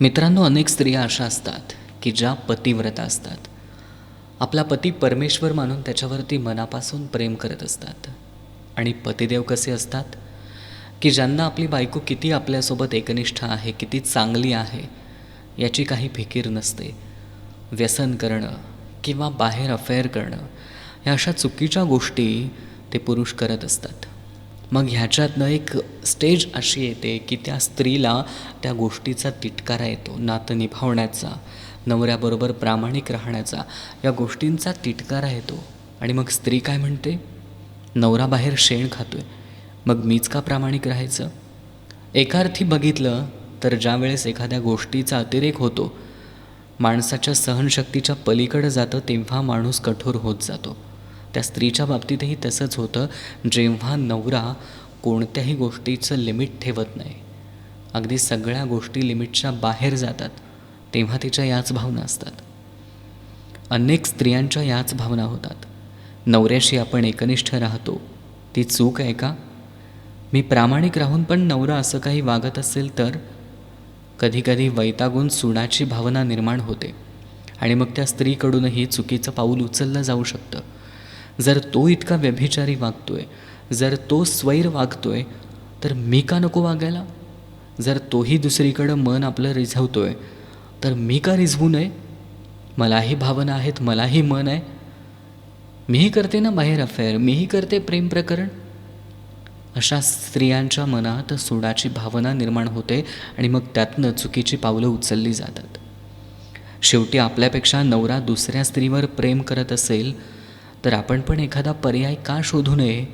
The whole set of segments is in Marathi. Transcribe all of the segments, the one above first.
मित्रांनो अनेक स्त्रिया अशा असतात की ज्या पतिव्रता असतात. आपला पती परमेश्वर मानून त्याच्यावरती मनापासून प्रेम करत असतात. आणि पतिदेव कसे असतात? की ज्यांना आपली बायको किती आपल्यासोबत एकनिष्ठ आहे किती चांगली आहे याची काही फिकीर नसते. व्यसन करणं किंवा बाहेर अफेअर करणं या अशा चुकीच्या गोष्टी ते पुरुष करत असतात. मग ह्याच्यातनं एक स्टेज अशी येते की त्या स्त्रीला त्या गोष्टीचा तिटकारा येतो नातं निभावण्याचा नवऱ्याबरोबर प्रामाणिक राहण्याचा या गोष्टींचा तिटकारा येतो. आणि मग स्त्री काय म्हणते? नवरा बाहेर शेण आहे मग मीच का प्रामाणिक राहायचं? एका अर्थी बघितलं तर ज्या वेळेस एखाद्या गोष्टीचा अतिरेक होतो माणसाच्या सहनशक्तीच्या पलीकडं जातं तेव्हा माणूस कठोर होत जातो. त्या स्त्रीच्या बाबतीतही तसंच होतं. जेव्हा नवरा कोणत्याही गोष्टीचं लिमिट ठेवत नाही अगदी सगळ्या गोष्टी लिमिटच्या बाहेर जातात तेव्हा तिच्या याच भावना असतात. अनेक स्त्रियांच्या याच भावना होतात. नवऱ्याशी आपण एकनिष्ठ राहतो. ती चूक आहे का? मी प्रामाणिक राहून पण नवरा असं काही वागत असेल तर? कधीकधी वैतागून सुनाची भावना निर्माण होते आणि मग त्या स्त्रीकडूनही चुकीचं पाऊल उचललं जाऊ शकतं. जर तो इतका व्यभिचारी वागतोय जर तो स्वैर वागतोय तर मी का नको वागायला? जर तोही दुसरीकडं मन आपलं रिझवतोय तर मी का रिझवू नये? मलाही भावना आहेत मलाही मन आहे. मीही करते ना बाहेर अफेअर मीही करते प्रेम प्रकरण? अशा स्त्रियांच्या मनात सुडाची भावना निर्माण होते आणि मग त्यातनं चुकीची पावलं उचलली जातात. शेवटी आपल्यापेक्षा नवरा दुसऱ्या स्त्रीवर प्रेम करत असेल तर आपण पण एखादा पर्याय का शोधू नये?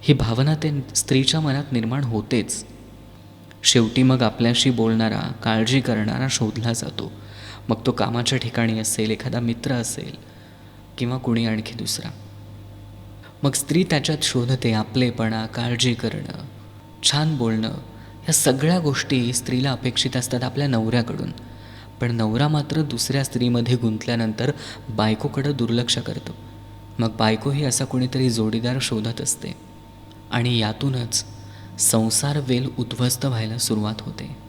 ही भावना ते स्त्रीच्या मनात निर्माण होतेच. शेवटी मग आपल्याशी बोलणारा काळजी करणारा शोधला जातो. मग तो कामाच्या ठिकाणी असेल एखादा मित्र असेल किंवा कुणी आणखी दुसरा. मग स्त्री त्याच्यात शोधते आपलेपणा काळजी करणं छान बोलणं ह्या सगळ्या गोष्टी स्त्रीला अपेक्षित असतात आपल्या नवऱ्याकडून. पण नवरा मात्र दुसऱ्या स्त्रीमध्ये गुंतल्यानंतर बायकोकडं दुर्लक्ष करतो. मग बायकोही असा कोणीतरी जोडीदार शोधत असते आणि यातूनच संसार वेल उद्ध्वस्त व्हायला सुरुवात होते.